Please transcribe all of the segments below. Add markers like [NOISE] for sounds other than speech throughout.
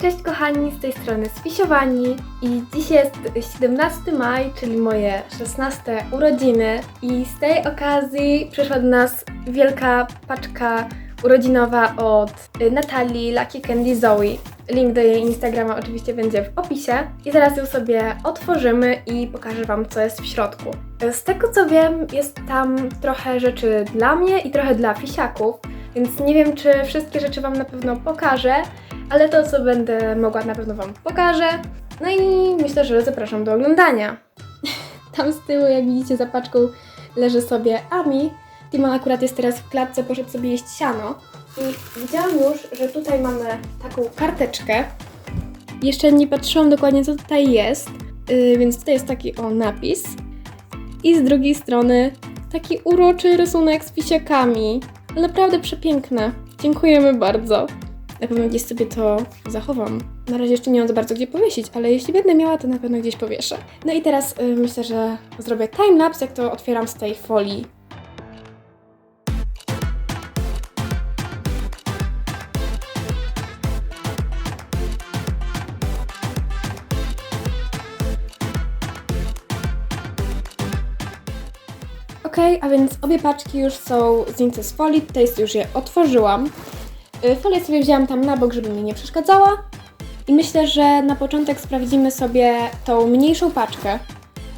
Cześć kochani, z tej strony Sfisiowani i dziś jest 17 maj, czyli moje 16 urodziny i z tej okazji przyszła do nas wielka paczka urodzinowa od Natalii Lucky Candy Zoe. Link do jej Instagrama oczywiście będzie w opisie i zaraz ją sobie otworzymy i pokażę Wam co jest w środku. Z tego co wiem jest tam trochę rzeczy dla mnie i trochę dla fisiaków, więc nie wiem czy wszystkie rzeczy Wam na pewno pokażę, ale to, co będę mogła, na pewno Wam pokażę. No i myślę, że zapraszam do oglądania. [LAUGHS] Tam z tyłu, jak widzicie, za paczką leży sobie Ami. Timon akurat jest teraz w klatce, poszedł sobie jeść siano. I widziałam już, że tutaj mamy taką karteczkę. Jeszcze nie patrzyłam dokładnie, co tutaj jest, yy, więc tutaj jest taki o napis. I z drugiej strony taki uroczy rysunek z pisiakami. Naprawdę przepiękne. Dziękujemy bardzo. Na pewno gdzieś sobie to zachowam. Na razie jeszcze nie mam za bardzo gdzie powiesić, ale jeśli będę miała, to na pewno gdzieś powieszę. No i teraz y, myślę, że zrobię timelapse, jak to otwieram z tej folii. Ok, a więc obie paczki już są zdjęte z folii, tutaj już je otworzyłam. Y, Folię sobie wzięłam tam na bok, żeby mi nie przeszkadzała. I myślę, że na początek sprawdzimy sobie tą mniejszą paczkę.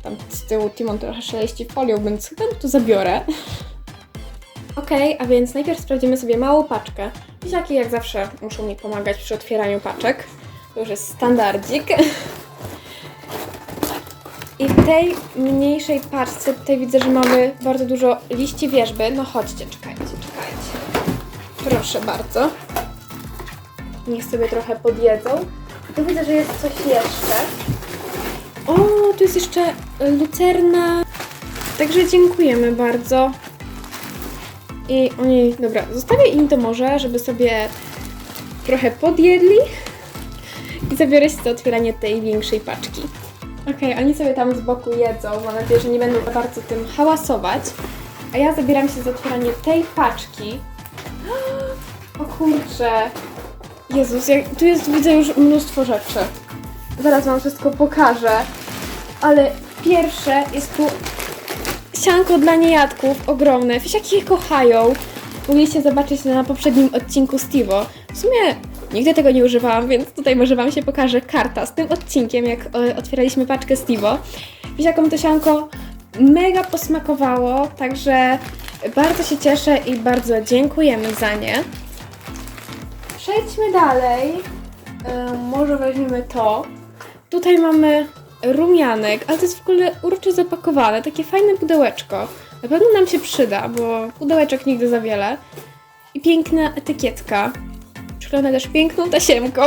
Tam z tyłu Timon trochę szeleści folią, więc chyba to zabiorę. [LAUGHS] Ok, a więc najpierw sprawdzimy sobie małą paczkę. Pisiaki jak zawsze muszą mi pomagać przy otwieraniu paczek. To już jest standardzik. [LAUGHS] I w tej mniejszej paczce tutaj widzę, że mamy bardzo dużo liści wierzby. No chodźcie, czekajcie. Proszę bardzo. Niech sobie trochę podjedzą. Tu widzę, że jest coś jeszcze. O, tu jest jeszcze y, lucerna. Także dziękujemy bardzo. I oni, dobra, zostawię im to może, żeby sobie trochę podjedli. I zabiorę się za otwieranie tej większej paczki. Okej, oni sobie tam z boku jedzą. Mam nadzieję, że nie będą bardzo tym hałasować. A ja zabieram się za otwieranie tej paczki. Kurczę. Jezus, jak, tu jest, widzę już mnóstwo rzeczy. Zaraz Wam wszystko pokażę. Ale pierwsze jest tu sianko dla niejadków, ogromne. Fisiaki je kochają. Mogliście zobaczyć na poprzednim odcinku Stevo. W sumie nigdy tego nie używałam, więc tutaj może Wam się pokaże karta z tym odcinkiem, jak e, otwieraliśmy paczkę Stevo. Fisiakom to sianko mega posmakowało, także bardzo się cieszę i bardzo dziękujemy za nie. Przejdźmy dalej. E, może weźmiemy to. Tutaj mamy rumianek, ale to jest w ogóle uroczy zapakowane, takie fajne pudełeczko. Na pewno nam się przyda, bo pudełeczek nigdy za wiele. I piękna etykietka. Przyklejona też piękną tasiemką.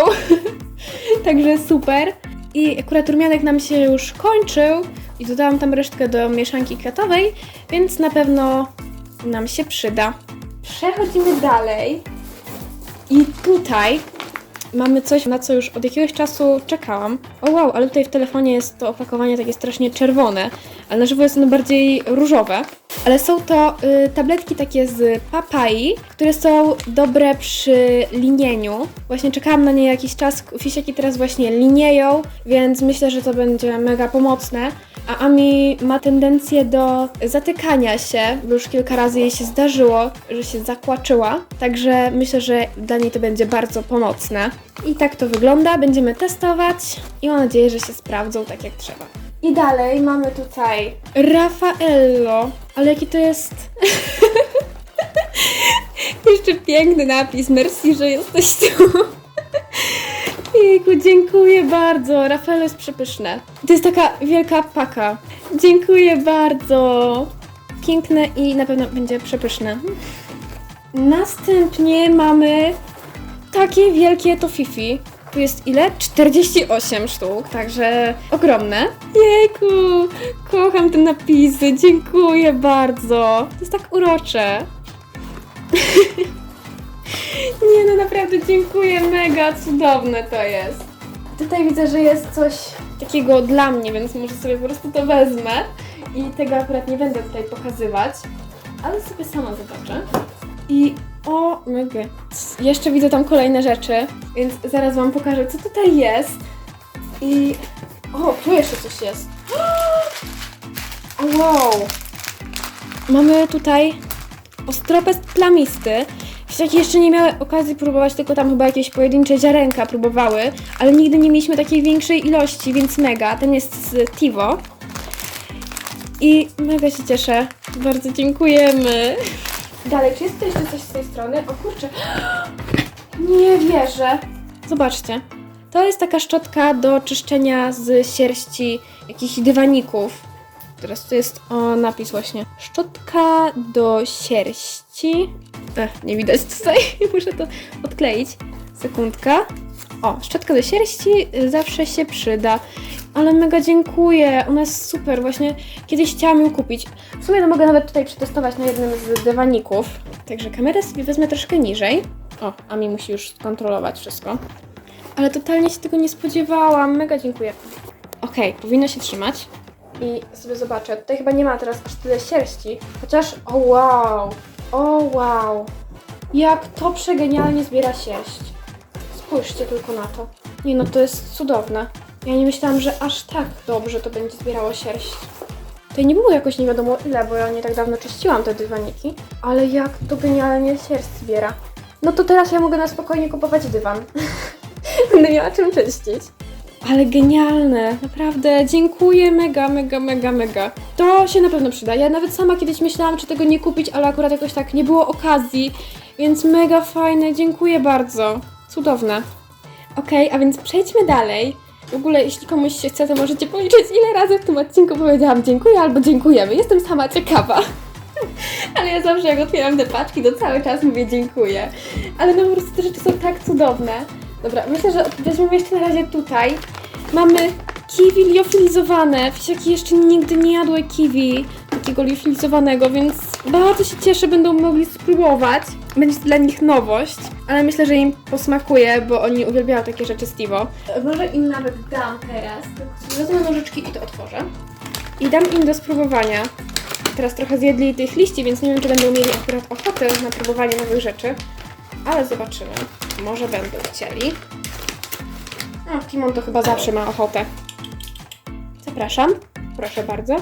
[LAUGHS] Także super. I akurat rumianek nam się już kończył i dodałam tam resztkę do mieszanki kwiatowej, więc na pewno nam się przyda. Przechodzimy dalej. I tutaj mamy coś, na co już od jakiegoś czasu czekałam. O wow, ale tutaj w telefonie jest to opakowanie takie strasznie czerwone, ale na żywo jest ono bardziej różowe. Ale są to y, tabletki takie z papai, które są dobre przy linieniu. Właśnie czekałam na nie jakiś czas, fisiaki teraz właśnie linieją, więc myślę, że to będzie mega pomocne. A Ami ma tendencję do zatykania się, bo już kilka razy jej się zdarzyło, że się zakłaczyła. Także myślę, że dla niej to będzie bardzo pomocne. I tak to wygląda, będziemy testować i mam nadzieję, że się sprawdzą tak jak trzeba. I dalej mamy tutaj Raffaello, ale jaki to jest... [LAUGHS] Jeszcze piękny napis, merci, że jesteś tu. [LAUGHS] Jejku, dziękuję bardzo. Raffaello jest przepyszne. To jest taka wielka paka. Dziękuję bardzo. Piękne i na pewno będzie przepyszne. Następnie mamy takie wielkie to Fifi. Tu jest ile? 48 sztuk, także ogromne. Jejku, kocham te napisy, dziękuję bardzo. To jest tak urocze. [LAUGHS] Nie no, naprawdę dziękuję, mega cudowne to jest. Tutaj widzę, że jest coś takiego dla mnie, więc może sobie po prostu to wezmę. I tego akurat nie będę tutaj pokazywać, ale sobie sama zobaczę. I O, mega. Jeszcze widzę tam kolejne rzeczy, więc zaraz wam pokażę, co tutaj jest. I... O, tu jeszcze coś jest. [GASPS] Wow. Mamy tutaj ostropest plamisty. Dzieciaki jeszcze nie miały okazji próbować, tylko tam chyba jakieś pojedyncze ziarenka próbowały, ale nigdy nie mieliśmy takiej większej ilości, więc mega. Ten jest z Tivo. I mega się cieszę. Bardzo dziękujemy. Dalej, czy jest jeszcze coś z tej strony? O kurczę. [GASPS] Nie wierzę. Zobaczcie. To jest taka szczotka do czyszczenia z sierści jakichś dywaników. Teraz tu jest o napis właśnie. Szczotka do sierści. Ech, nie widać tutaj. [LAUGHS] Muszę to odkleić. Sekundka. O, szczotka do sierści zawsze się przyda. Ale mega dziękuję. Ona jest super. Właśnie kiedyś chciałam ją kupić. W sumie to mogę nawet tutaj przetestować na jednym z dywaników. Także kamerę sobie wezmę troszkę niżej. O, a mi musi już skontrolować wszystko. Ale totalnie się tego nie spodziewałam. Mega dziękuję. Okej, powinno się trzymać. I sobie zobaczę. Tutaj chyba nie ma teraz aż tyle sierści. Chociaż, o wow. O wow. Jak to przegenialnie zbiera sierść. Spójrzcie tylko na to. Nie no, to jest cudowne. Ja nie myślałam, że aż tak dobrze to będzie zbierało sierść. Tutaj nie było jakoś nie wiadomo ile, bo ja nie tak dawno czyściłam te dywaniki. Ale jak to genialnie sierść zbiera. No to teraz ja mogę na spokojnie kupować dywan. [LAUGHS] Będę miała czym czyścić. Ale genialne, naprawdę. Dziękuję mega, mega, mega, mega. To się na pewno przyda. Ja nawet sama kiedyś myślałam, czy tego nie kupić, ale akurat jakoś tak nie było okazji, więc mega fajne. Dziękuję bardzo. Cudowne. Okej, a więc przejdźmy dalej. W ogóle, jeśli komuś się chce, to możecie policzyć, ile razy w tym odcinku powiedziałam dziękuję albo dziękujemy. Jestem sama ciekawa. [LAUGHS] Ale ja zawsze jak otwieram te paczki, to cały czas mówię dziękuję. Ale no po prostu te rzeczy są tak cudowne. Dobra, myślę, że weźmiemy jeszcze na razie tutaj. Mamy kiwi liofilizowane. Wisiaki jeszcze nigdy nie jadły kiwi takiego liofilizowanego, więc bardzo się cieszę, będą mogli spróbować. Będzie to dla nich nowość, ale myślę, że im posmakuje, bo oni uwielbiają takie rzeczy z. Może im nawet dam teraz, wezmę nożyczki i to otworzę. I dam im do spróbowania. Teraz trochę zjedli tych liści, więc nie wiem, czy będą mieli akurat ochotę na próbowanie nowych rzeczy. Ale zobaczymy. Może będą chcieli. No, Timon to chyba zawsze ma ochotę. Zapraszam. Proszę bardzo.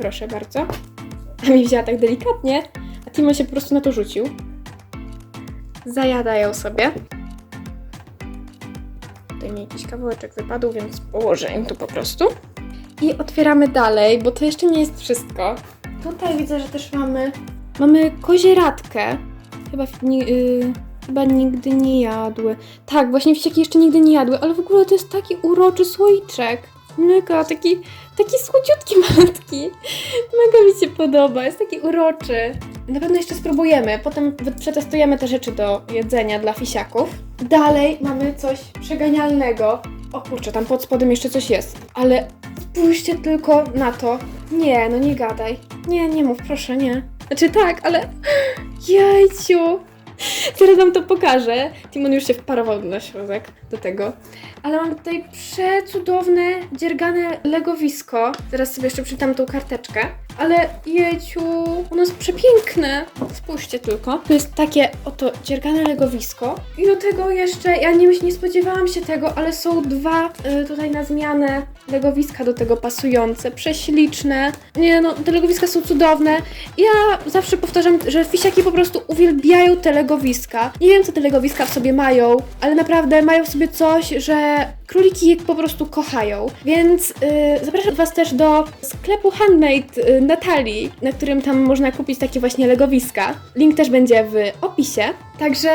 Proszę bardzo. [LAUGHS] A mi wzięła tak delikatnie, a Timon się po prostu na to rzucił. Zajadają sobie. Tutaj mi jakiś kawałeczek wypadł, więc położę im tu po prostu. I otwieramy dalej, bo to jeszcze nie jest wszystko. Tutaj widzę, że też mamy. Mamy kozieradkę. Chyba, w- ni, y, chyba nigdy nie jadły. Tak, właśnie wścieki jeszcze nigdy nie jadły, ale w ogóle to jest taki uroczy słoiczek. Mega, taki, taki słodziutki [LAUGHS] malutki. Mega mi się podoba, jest taki uroczy. Na pewno jeszcze spróbujemy, potem przetestujemy te rzeczy do jedzenia dla fisiaków. Dalej mamy coś przeganialnego. O kurczę, tam pod spodem jeszcze coś jest, ale spójrzcie tylko na to. Nie, no nie gadaj. Nie, nie mów, proszę, nie. Znaczy tak, ale... [GASPS] Jajciu! [LAUGHS] Zaraz wam to pokażę. Timon już się wparował na środek do tego. Ale mam tutaj przecudowne, dziergane legowisko. Zaraz sobie jeszcze przytam tą karteczkę. Ale jejciu, ono jest przepiękne. Spójrzcie tylko. To jest takie oto dziergane legowisko. I do tego jeszcze, ja nie, nie spodziewałam się tego, ale są dwa y, tutaj na zmianę legowiska do tego pasujące. Prześliczne. Nie no, te legowiska są cudowne. Ja zawsze powtarzam, że fisiaki po prostu uwielbiają te legowiska. Nie wiem, co te legowiska w sobie mają, ale naprawdę mają w sobie coś, że króliki je po prostu kochają. Więc yy, zapraszam Was też do sklepu Handmade yy, Natalii, na którym tam można kupić takie właśnie legowiska. Link też będzie w opisie. Także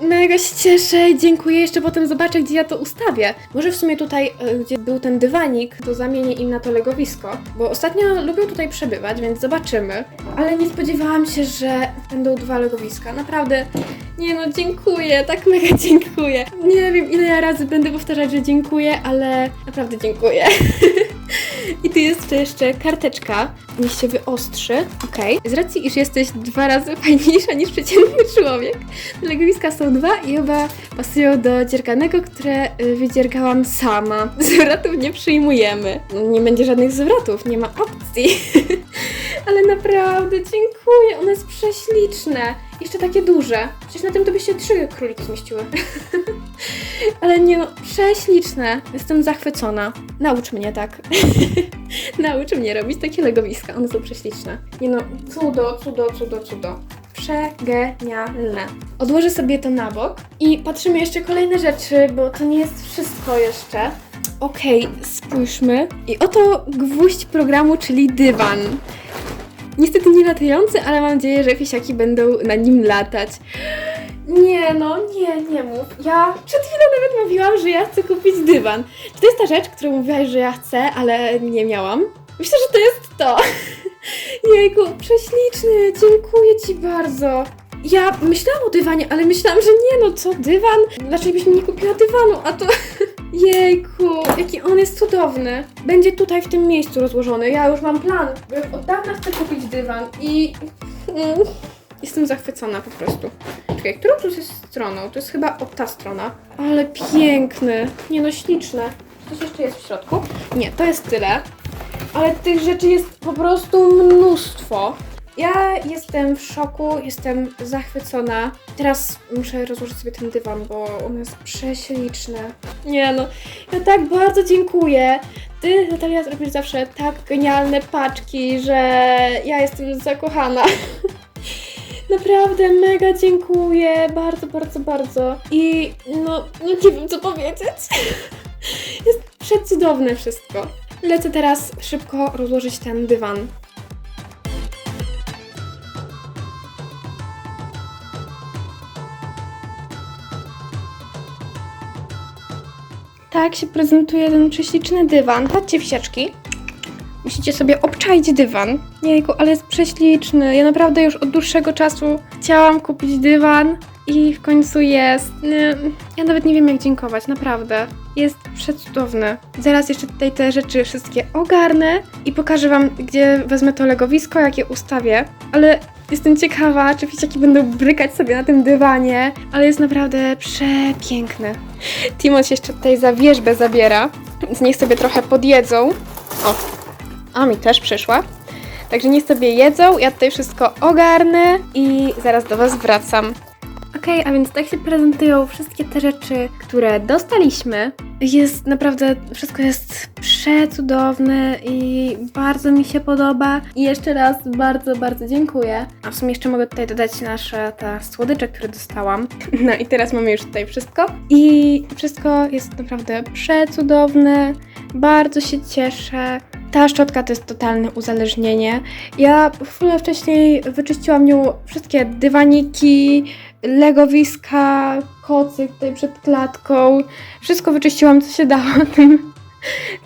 mega się cieszę i dziękuję. Jeszcze potem zobaczę, gdzie ja to ustawię. Może w sumie tutaj, y, gdzie był ten dywanik, to zamienię im na to legowisko, bo ostatnio lubią tutaj przebywać, więc zobaczymy. Ale nie spodziewałam się, że będą dwa legowiska. Naprawdę, nie no, dziękuję, tak mega [LAUGHS] dziękuję. Nie wiem, ile ja razy będę powtarzać, że dziękuję, ale naprawdę dziękuję. [LAUGHS] I tu jest jeszcze karteczka, niech się wyostrzy. Okej. Z racji, iż jesteś dwa razy [LAUGHS] fajniejsza niż przeciętny człowiek, legowiska są dwa i oba pasują do dzierganego, które y, wydziergałam sama. [LAUGHS] Zwrotów nie przyjmujemy. Nie będzie żadnych zwrotów, nie ma opcji. [LAUGHS] Ale naprawdę, dziękuję, one jest prześliczne. Jeszcze takie duże. Przecież na tym to by się trzy króliki zmieściły. [LAUGHS] Ale nie no, prześliczne. Jestem zachwycona. Naucz mnie tak. [LAUGHS] Naucz mnie robić takie legowiska. One są prześliczne. Nie no, cudo, cudo, cudo, cudo. Przegenialne. Odłożę sobie to na bok i patrzymy jeszcze kolejne rzeczy, bo to nie jest wszystko jeszcze. Okej, spójrzmy. I oto gwóźdź programu, czyli dywan. Niestety nie latający, ale mam nadzieję, że fisiaki będą na nim latać. Nie no, nie, nie mów. Ja przed chwilą nawet mówiłam, że ja chcę kupić dywan. Czy to jest ta rzecz, którą mówiłaś, że ja chcę, ale nie miałam? Myślę, że to jest to. [LAUGHS] Jejku, prześliczny, dziękuję Ci bardzo. Ja myślałam o dywanie, ale myślałam, że nie no, co, dywan? Dlaczego byś mi nie kupiła dywanu, a to... [LAUGHS] Jejku, jaki on jest cudowny. Będzie tutaj w tym miejscu rozłożony. Ja już mam plan. Już od dawna chcę kupić dywan i... Mm, Jestem zachwycona po prostu. Czekaj, którą tu jest stroną? To jest chyba ta strona. Ale piękny. Nie no, śliczne. Coś jeszcze jest w środku? Nie, to jest tyle. Ale tych rzeczy jest po prostu mnóstwo. Ja jestem w szoku, jestem zachwycona. Teraz muszę rozłożyć sobie ten dywan, bo on jest prześliczny. Nie no, ja tak bardzo dziękuję. Ty, Natalia, robisz zawsze tak genialne paczki, że ja jestem zakochana. [LAUGHS] Naprawdę mega dziękuję, bardzo, bardzo, bardzo. I no, no nie wiem co powiedzieć. [LAUGHS] Jest przecudowne wszystko. Lecę teraz szybko rozłożyć ten dywan. Tak się prezentuje ten prześliczny dywan. Patrzcie, wsiaczki. Musicie sobie obczaić dywan. Jejku, ale jest prześliczny. Ja naprawdę już od dłuższego czasu chciałam kupić dywan i w końcu jest. Ja nawet nie wiem jak dziękować, naprawdę. Jest przecudowny. Zaraz jeszcze tutaj te rzeczy wszystkie ogarnę i pokażę wam, gdzie wezmę to legowisko, jak je ustawię. Ale jestem ciekawa, czy dzieciaki będą brykać sobie na tym dywanie, ale jest naprawdę przepiękny. Timon się jeszcze tutaj za wierzbę zabiera, więc niech sobie trochę podjedzą. O, a mi też przyszła. Także niech sobie jedzą, ja tutaj wszystko ogarnę i zaraz do Was wracam. Okej, a więc tak się prezentują wszystkie te rzeczy, które dostaliśmy. Jest naprawdę, wszystko jest przecudowne i bardzo mi się podoba. I jeszcze raz bardzo, bardzo dziękuję. A w sumie jeszcze mogę tutaj dodać nasze te słodycze, które dostałam. [LAUGHS] No i teraz mamy już tutaj wszystko. I wszystko jest naprawdę przecudowne. Bardzo się cieszę. Ta szczotka to jest totalne uzależnienie. Ja chwilę wcześniej wyczyściłam nią wszystkie dywaniki, legowiska, kocy tutaj przed klatką. Wszystko wyczyściłam, co się dało [LAUGHS] tym,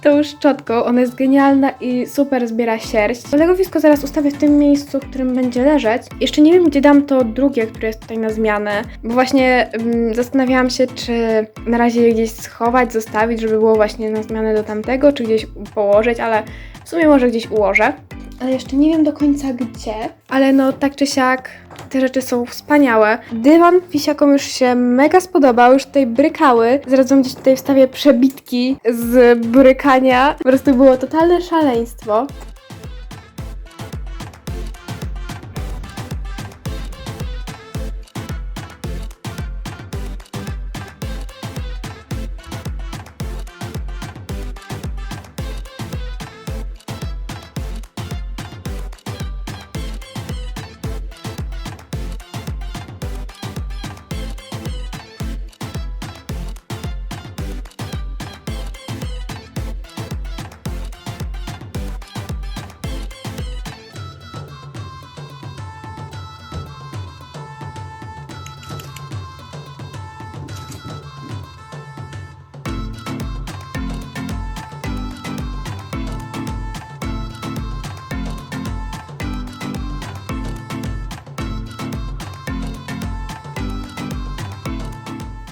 tą szczotką. Ona jest genialna i super zbiera sierść. Legowisko zaraz ustawię w tym miejscu, w którym będzie leżeć. Jeszcze nie wiem, gdzie dam to drugie, które jest tutaj na zmianę, bo właśnie mm, zastanawiałam się, czy na razie je gdzieś schować, zostawić, żeby było właśnie na zmianę do tamtego, czy gdzieś położyć, ale w sumie może gdzieś ułożę. Ale jeszcze nie wiem do końca gdzie. Ale no tak czy siak te rzeczy są wspaniałe. Dywan wisiakom już się mega spodobał, już tutaj brykały. Wam gdzieś tutaj wstawię przebitki z brykania. Po prostu było totalne szaleństwo.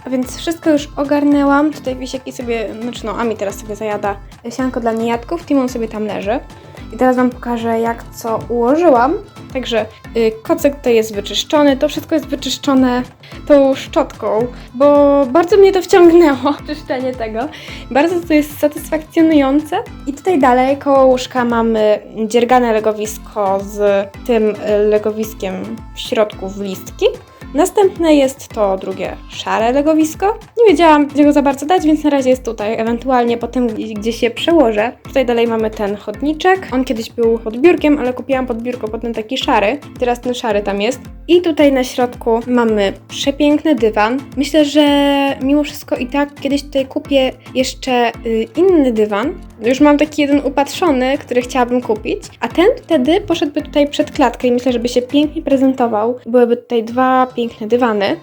Więc wszystko już ogarnęłam. Tutaj wisieki sobie, znaczy no, Ami teraz sobie zajada sianko dla niejadków, Timon sobie tam leży. I teraz Wam pokażę, jak co ułożyłam. Także y, kocyk tutaj jest wyczyszczony, to wszystko jest wyczyszczone tą szczotką, bo bardzo mnie to wciągnęło, [LAUGHS] czyszczenie tego. Bardzo to jest satysfakcjonujące. I tutaj dalej koło łóżka mamy dziergane legowisko z tym y, legowiskiem w środku w listki. Następne jest to drugie szare legowisko. Nie wiedziałam, gdzie go za bardzo dać, więc na razie jest tutaj. Ewentualnie potem gdzieś, je przełożę. Tutaj dalej mamy ten chodniczek. On kiedyś był pod biurkiem, ale kupiłam pod biurko potem taki szary. Teraz ten szary tam jest. I tutaj na środku mamy przepiękny dywan. Myślę, że mimo wszystko i tak kiedyś tutaj kupię jeszcze y, inny dywan. Już mam taki jeden upatrzony, który chciałabym kupić. A ten wtedy poszedłby tutaj przed klatkę i myślę, żeby się pięknie prezentował. Byłyby tutaj dwa piękne dywany.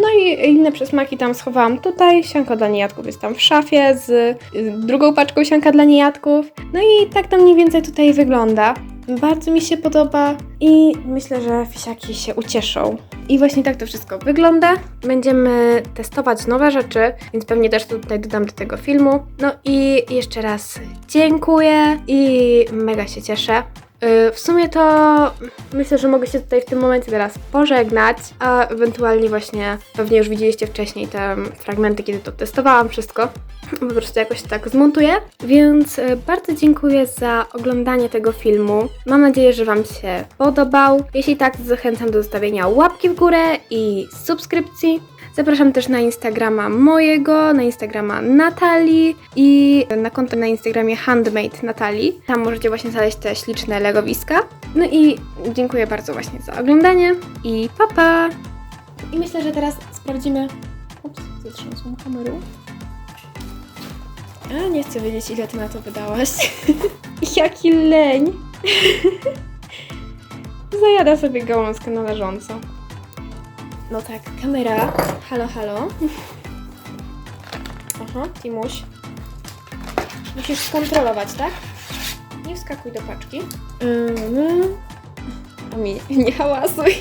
No i inne przysmaki tam schowałam tutaj. Sianko dla niejadków jest tam w szafie z drugą paczką sianka dla niejadków. No i tak to mniej więcej tutaj wygląda. Bardzo mi się podoba i myślę, że fisiaki się ucieszą. I właśnie tak to wszystko wygląda. Będziemy testować nowe rzeczy, więc pewnie też to tutaj dodam do tego filmu. No i jeszcze raz dziękuję i mega się cieszę. Yy, W sumie to myślę, że mogę się tutaj w tym momencie teraz pożegnać, a ewentualnie właśnie pewnie już widzieliście wcześniej te fragmenty, kiedy to testowałam wszystko. [CLEARS THROAT] Po prostu jakoś tak zmontuję. Więc e, bardzo dziękuję za oglądanie tego filmu. Mam nadzieję, że Wam się podobał. Jeśli tak, zachęcam do zostawienia łapki w górę i subskrypcji. Zapraszam też na Instagrama mojego, na Instagrama Natalii i na konto na Instagramie Handmade Natalii. Tam możecie właśnie znaleźć te śliczne legowiska. No i dziękuję bardzo właśnie za oglądanie i pa pa! I myślę, że teraz sprawdzimy... Ups, zatrzęsłam kamerą. A, nie chcę wiedzieć, ile ty na to wydałaś. [LAUGHS] Jaki leń. [LAUGHS] Zajada sobie gałązkę należąco. No tak, kamera. Halo, halo. Aha, Timuś. Musisz skontrolować, tak? Nie wskakuj do paczki. Mhm. A mi [LAUGHS] nie hałasuj.